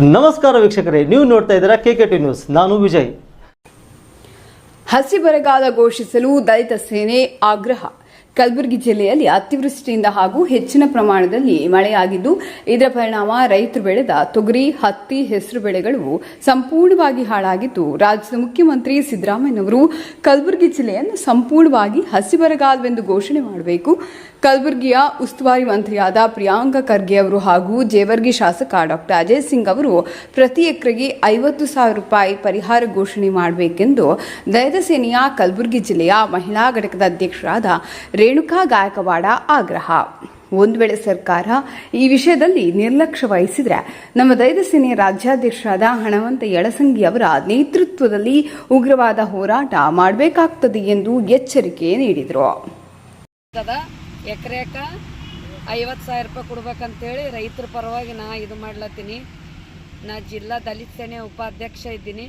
ನಮಸ್ಕಾರ ವೀಕ್ಷಕರೇ, ನೀವು ನೋಡ್ತಾ ಇದ್ದೀರಾ ಕೆ ಕೆ ಟಿ ನ್ಯೂಸ್ ನಾನು ವಿಜಯ್. ಹಸಿ ಬರಗಾಲ ಘೋಷಿಸಲು ದಲಿತ ಸೇನೆ ಆಗ್ರಹ. ಕಲಬುರಗಿ ಜಿಲ್ಲೆಯಲ್ಲಿ ಅತಿವೃಷ್ಟಿಯಿಂದ ಹಾಗೂ ಹೆಚ್ಚಿನ ಪ್ರಮಾಣದಲ್ಲಿ ಮಳೆಯಾಗಿದ್ದು, ಇದರ ಪರಿಣಾಮ ರೈತರು ಬೆಳೆದ ತೊಗರಿ, ಹತ್ತಿ, ಹೆಸರು ಬೆಳೆಗಳು ಸಂಪೂರ್ಣವಾಗಿ ಹಾಳಾಗಿದ್ದು, ರಾಜ್ಯದ ಮುಖ್ಯಮಂತ್ರಿ ಸಿದ್ದರಾಮಯ್ಯನವರು ಕಲಬುರಗಿ ಜಿಲ್ಲೆಯನ್ನು ಸಂಪೂರ್ಣವಾಗಿ ಹಸಿಬರಗಾಲವೆಂದು ಘೋಷಣೆ ಮಾಡಬೇಕು. ಕಲಬುರಗಿಯ ಉಸ್ತುವಾರಿ ಮಂತ್ರಿಯಾದ ಪ್ರಿಯಾಂಕ ಖರ್ಗೆ ಅವರು ಹಾಗೂ ಜೇವರ್ಗಿ ಶಾಸಕ ಡಾಕ್ಟರ್ ಅಜಯ್ ಸಿಂಗ್ ಅವರು ಪ್ರತಿ ಎಕರೆಗೆ ಐವತ್ತು ಸಾವಿರ ರೂಪಾಯಿ ಪರಿಹಾರ ಘೋಷಣೆ ಮಾಡಬೇಕೆಂದು ದಲಿತ ಸೇನೆಯ ಕಲಬುರಗಿ ಜಿಲ್ಲೆಯ ಮಹಿಳಾ ಘಟಕದ ಅಧ್ಯಕ್ಷರಾದ ರೇಣುಕಾ ಗಾಯಕವಾಡ ಆಗ್ರಹ. ಒಂದು ವೇಳೆ ಸರ್ಕಾರ ಈ ವಿಷಯದಲ್ಲಿ ನಿರ್ಲಕ್ಷ್ಯ ವಹಿಸಿದ್ರೆ ನಮ್ಮ ದೈದ ಸೇನೆಯ ರಾಜ್ಯಾಧ್ಯಕ್ಷರಾದ ಹಣವಂತ ಯಳಸಂಗಿ ಅವರ ನೇತೃತ್ವದಲ್ಲಿ ಉಗ್ರವಾದ ಹೋರಾಟ ಮಾಡಬೇಕಾಗ್ತದೆ ಎಂದು ಎಚ್ಚರಿಕೆ ನೀಡಿದರು. ಎಕರೆಕ ಐವತ್ತು ಸಾವಿರ ರೂಪಾಯಿ ಕೊಡ್ಬೇಕಂತೇಳಿ ರೈತರ ಪರವಾಗಿ ನಾ ಇದು ಮಾಡ್ಲತ್ತೀನಿ. ನಾ ಜಿಲ್ಲಾ ದಲಿತ ಸೇನೆ ಉಪಾಧ್ಯಕ್ಷ ಇದ್ದೀನಿ.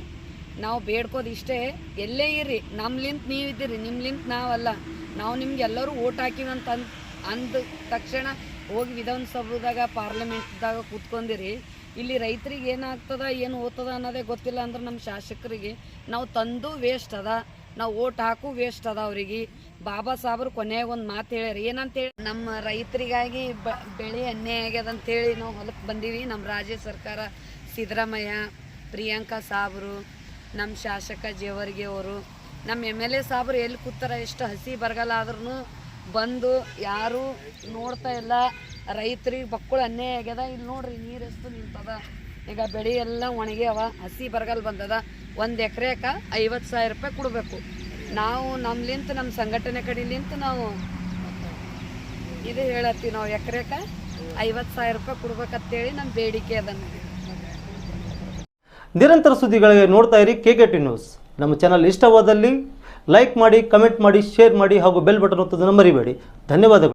ನಾವು ಬೇಡ್ಕೋದು ಇಷ್ಟೇ. ಎಲ್ಲೇ ಇರ್ರಿ ನಮ್ಲಿಂತ ನೀವಿದ್ದೀರಿ ನಿಮ್ಲಿಂತ ನಾವಲ್ಲ. ನಾವು ನಿಮ್ಗೆ ಎಲ್ಲರೂ ಓಟ್ ಹಾಕಿವಂತ ಅಂದ್, ಅಂದ ತಕ್ಷಣ ಹೋಗಿ ವಿಧಾನಸೌಧದಾಗ, ಪಾರ್ಲಿಮೆಂಟ್ದಾಗ ಕೂತ್ಕೊಂಡಿರಿ. ಇಲ್ಲಿ ರೈತರಿಗೆ ಏನಾಗ್ತದ, ಏನು ಓದ್ತದ ಅನ್ನೋದೇ ಗೊತ್ತಿಲ್ಲ ಅಂದ್ರೆ ನಮ್ಮ ಶಾಸಕರಿಗೆ. ನಾವು ತಂದು ವೇಸ್ಟ್ ಅದ. ನಾವು ಓಟ್ ಹಾಕು ವೇಸ್ಟ್ ಅದ ಅವ್ರಿಗೆ. ಬಾಬಾ ಸಾಬ್ರು ಕೊನೆಯಾಗ ಒಂದು ಮಾತು ಹೇಳ್ಯಾರ ಏನಂತೇಳಿ ನಮ್ಮ ರೈತರಿಗಾಗಿ ಬ, ಬೆಳೆ ಅನ್ಯಾಯ ಆಗ್ಯದ ಅಂತೇಳಿ ನಾವು ಹೊಲಕ್ಕೆ ಬಂದೀವಿ. ನಮ್ಮ ರಾಜ್ಯ ಸರ್ಕಾರ ಸಿದ್ದರಾಮಯ್ಯ, ಪ್ರಿಯಾಂಕಾ ಸಾಬ್ರು ನಮ್ಮ ಶಾಸಕ ಜೇವರ್ಗಿ ಅವರು ನಮ್ಮ ಎಂ ಎಲ್ ಎ ಸಾಬ್ರು ಎಲ್ಲಿ ಕೂತಾರ, ಎಷ್ಟು ಹಸಿ ಬರಗಾಲ ಆದ್ರೂ ಬಂದು ಯಾರು ನೋಡ್ತಾ ಇಲ್ಲ. ರೈತರಿಗೆ ಬಕ್ಕುಳ ಅನ್ಯಾಯ ಆಗ್ಯದ. ಇಲ್ಲಿ ನೋಡ್ರಿ ನೀರು ಎಷ್ಟು ನಿಂತದ. ಈಗ ಬೆಳೆ ಎಲ್ಲ ಒಣಗ್ಯಾವ ಹಸಿ ಬರಗಾಲ ಬಂದದ. ಒಂದು ಎಕರೆಕ ಐವತ್ತು ಸಾವಿರ ರೂಪಾಯಿ ಕೊಡಬೇಕು. ನಾವು ನಮ್ಮಲಿಂತ ನಮ್ಮ ಸಂಘಟನೆ ಕಡೆಲಿಂತ ನಾವು ಇದು ಹೇಳತ್ತೀವಿ. ನಾವು ಎಕರೆಕ ಐವತ್ತು ಸಾವಿರ ರೂಪಾಯಿ ಕೊಡ್ಬೇಕಂತೇಳಿ ನಮ್ಮ ಬೇಡಿಕೆ ಅದ ನಮಗೆ. ನಿರಂತರ ಸುದ್ದಿಗಳಿಗೆ ನೋಡ್ತಾ ಇರಿ ಕೆ ಕೆ ಟಿ ನ್ಯೂಸ್ ನಮ್ಮ ಚಾನಲ್ ಇಷ್ಟವಾದಲ್ಲಿ ಲೈಕ್ ಮಾಡಿ ಕಮೆಂಟ್ ಮಾಡಿ ಶೇರ್ ಮಾಡಿ ಹಾಗೂ ಬೆಲ್ ಬಟನ್ ಒತ್ತೋದನ್ನು ಮರಿಬೇಡಿ. ಧನ್ಯವಾದಗಳು.